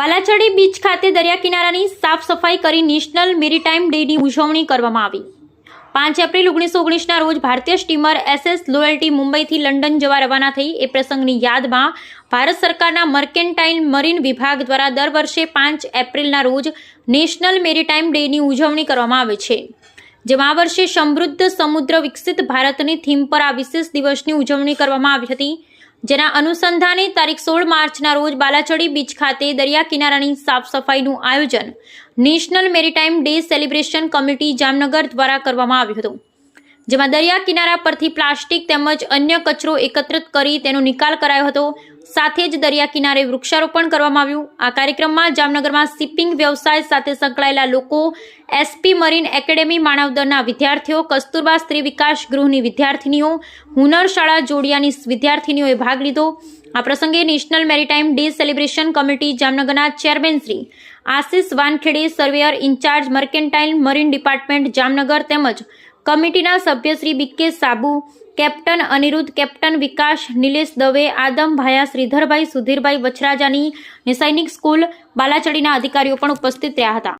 Balachadi beach ખાતે દરિયા કિનારાની સાફ સફાઈ કરી નેશનલ મેરીટાઈમ ડેની ઉજવણી કરવામાં આવી. પાંચ એપ્રિલ ઓગણીસો ઓગણીસના રોજ ભારતીય સ્ટીમર એસએસ લોયલ્ટી મુંબઈથી લંડન જવા રવાના થઈ. એ પ્રસંગની યાદમાં ભારત સરકારના મર્કેન્ટાઇલ મરીન વિભાગ દ્વારા દર વર્ષે પાંચ એપ્રિલના રોજ નેશનલ મેરીટાઈમ ડેની ઉજવણી કરવામાં આવે છે. જેમાં આ વર્ષે સમૃદ્ધ સમુદ્ર વિકસિત ભારતની થીમ પર આ વિશેષ દિવસની ઉજવણી કરવામાં આવી હતી. જેના અનુસંધાને તારીખ સોળ માર્ચના રોજ બાલાચડી બીચ ખાતે દરિયા કિનારાની સાફ સફાઈનું આયોજન national maritime day celebration committee Jamnagar દ્વારા કરવામાં આવ્યું હતું. જેમાં દરિયા કિનારા પરથી પ્લાસ્ટિક તેમજ અન્ય કચરો એકત્રિત કરી તેનો નિકાલ કરાયો હતો. સાથે જ દરિયા કિનારે વૃક્ષારોપણ કરવામાં આવ્યું. આ કાર્યક્રમમાં જામનગરમાં શિપિંગ વ્યવસાય સાથે સંકળાયેલા લોકો, એસપી મરીન એકેડેમી માનવદળના વિદ્યાર્થીઓ, કસ્તુરબા સ્ત્રી વિકાસ ગૃહની વિદ્યાર્થીનીઓ, હુનર શાળા જોડિયાની વિદ્યાર્થીનીઓએ ભાગ લીધો. આ પ્રસંગે national maritime day celebration committee જામનગરના chairman Shri Ashish Wankhede surveyor in charge mercantile marine department Jamnagar તેમજ કમિટીના સભ્ય Shri B K Sabu, captain Aniruddh, captain Vikas, Nilesh Dave, Adam Bhaya, શ્રીધરભાઈ, સુધીરભાઈ વછરાજાની સૈનિક સ્કૂલ બાલાચડીના અધિકારીઓ પણ ઉપસ્થિત રહ્યા હતા.